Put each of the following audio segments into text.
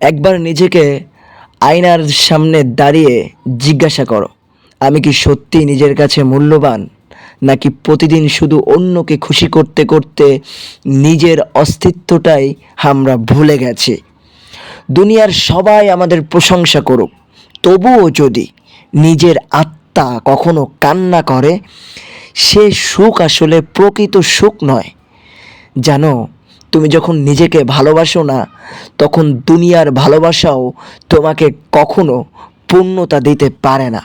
একবার নিজেকে আয়নার সামনে দাঁড়িয়ে জিজ্ঞাসা করো, আমি কি সত্যি নিজের কাছে মূল্যবান, নাকি প্রতিদিন শুধু অন্যকে খুশি করতে করতে নিজের অস্তিত্বটাই আমরা ভুলে গেছি? দুনিয়ার সবাই আমাদের প্রশংসা করুক, তবুও যদি নিজের আত্মা কখনো কান্না করে, সে সুখ আসলে প্রকৃত সুখ নয়। জানো তুমি যখন নিজেকে ভালোবাসো না, তখন দুনিয়ার ভালোবাসাও তোমাকে কখনো পূর্ণতা দিতে পারে না।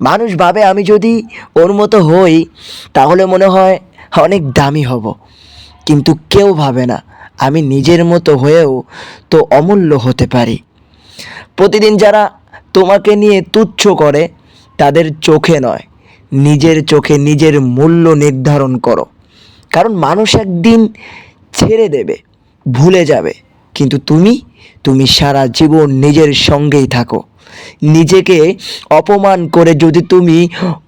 মানুষ ভাবে, আমি যদি ওর মতো হই, তাহলে মনে হয় অনেক দামি হব। কিন্তু কেউ ভাবে না, আমি নিজের মতো হয়েও তো অমূল্য হতে পারি। প্রতিদিন যারা তোমাকে নিয়ে তুচ্ছ করে, তাদের চোখে নয়, নিজের চোখে নিজের মূল্য নির্ধারণ করো। কারণ মানুষ একদিন ছেড়ে দেবে, ভুলে যাবে। কিন্তু তুমি তুমি সারা জীবন নিজের সঙ্গেই থাকো। নিজেকে অপমান করে যদি তুমি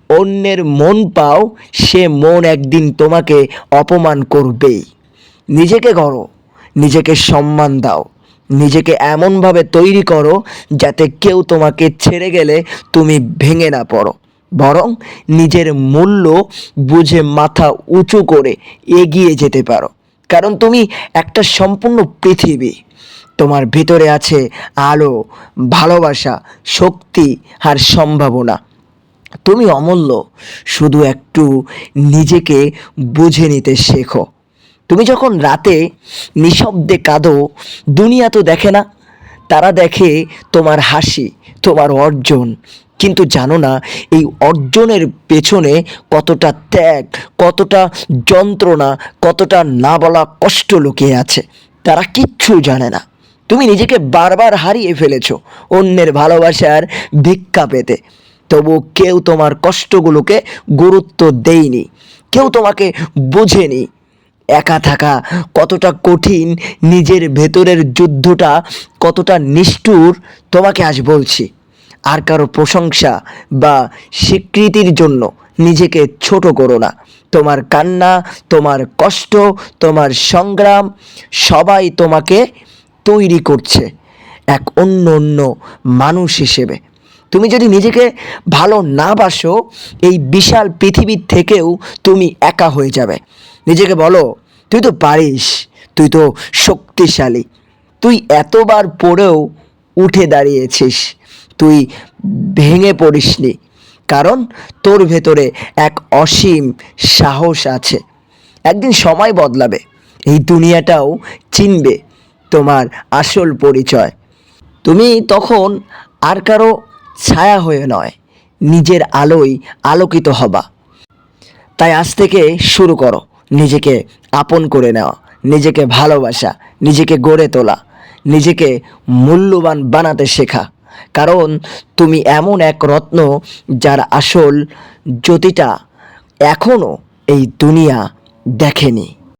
অন্যের মন পাও, সে মন একদিন তোমাকে অপমান করবেই। নিজেকে গড়ো, নিজেকে সম্মান দাও, নিজেকে এমনভাবে তৈরি করো যাতে কেউ তোমাকে ছেড়ে গেলে তুমি ভেঙে না পড়ো। বরং নিজের মূল্য বুঝে মাথা উঁচু করে এগিয়ে যেতে পারো। কারণ তুমি একটা সম্পূর্ণ পৃথিবী। তোমার ভিতরে আছে আলো, ভালোবাসা, শক্তি আর সম্ভাবনা। তুমি অমূল্য, শুধু একটু নিজেকে বুঝে নিতে শেখো। তুমি যখন রাতে নিঃশব্দে কাঁদো, দুনিয়া তো দেখে না। তারা দেখে তোমার হাসি, তোমার অর্জন কিন্তু জানো না, এই অর্জনের পেছনে কতটা ত্যাগ, কতটা যন্ত্রণা, কতটা না বলা কষ্ট লুকিয়ে আছে। তারা কিচ্ছু জানে না। তুমি নিজেকে বারবার হারিয়ে ফেলেছ অন্যের ভালোবাসার ভিক্ষা পেতে। তবু কেউ তোমার কষ্টগুলোকে গুরুত্ব দেয়নি, কেউ তোমাকে বোঝেনি। একা থাকা কতটা কঠিন, নিজের ভেতরের যুদ্ধটা কতটা নিষ্ঠুর, তোমাকে আজ বলছি। আর কারও প্রশংসা বা স্বীকৃতির জন্য নিজেকে ছোট করো না। তোমার কান্না, তোমার কষ্ট, তোমার সংগ্রাম সবাই তোমাকে তৈরি করছে এক অন্য অন্য মানুষ হিসেবে। তুমি যদি নিজেকে ভালো না বাসো, এই বিশাল পৃথিবীর থেকেও তুমি একা হয়ে যাবে। নিজেকে বলো, তুই তো পারিস, তুই তো শক্তিশালী, তুই এতবার পড়েও উঠে দাঁড়িয়েছিস। তুই ভেঙে পড়িসনি। কারণ তোর ভেতরে এক অসীম সাহস আছে। একদিন সময় বদলাবে, এই দুনিয়াটাও চিনবে তোমার আসল পরিচয়। তুমি তখন আর কারও ছায়া হয়ে নয়, নিজের আলোয় আলোকিত হবা। তাই আজ থেকে শুরু করো, নিজেকে আপন করে নেওয়া নিজেকে ভালোবাসা, নিজেকে গড়ে তোলা, নিজেকে মূল্যবান বানাতে শেখা। কারণ তুমি এমন এক রত্ন যার আসল জ্যোতিটা এখনও এই দুনিয়া দেখেনি।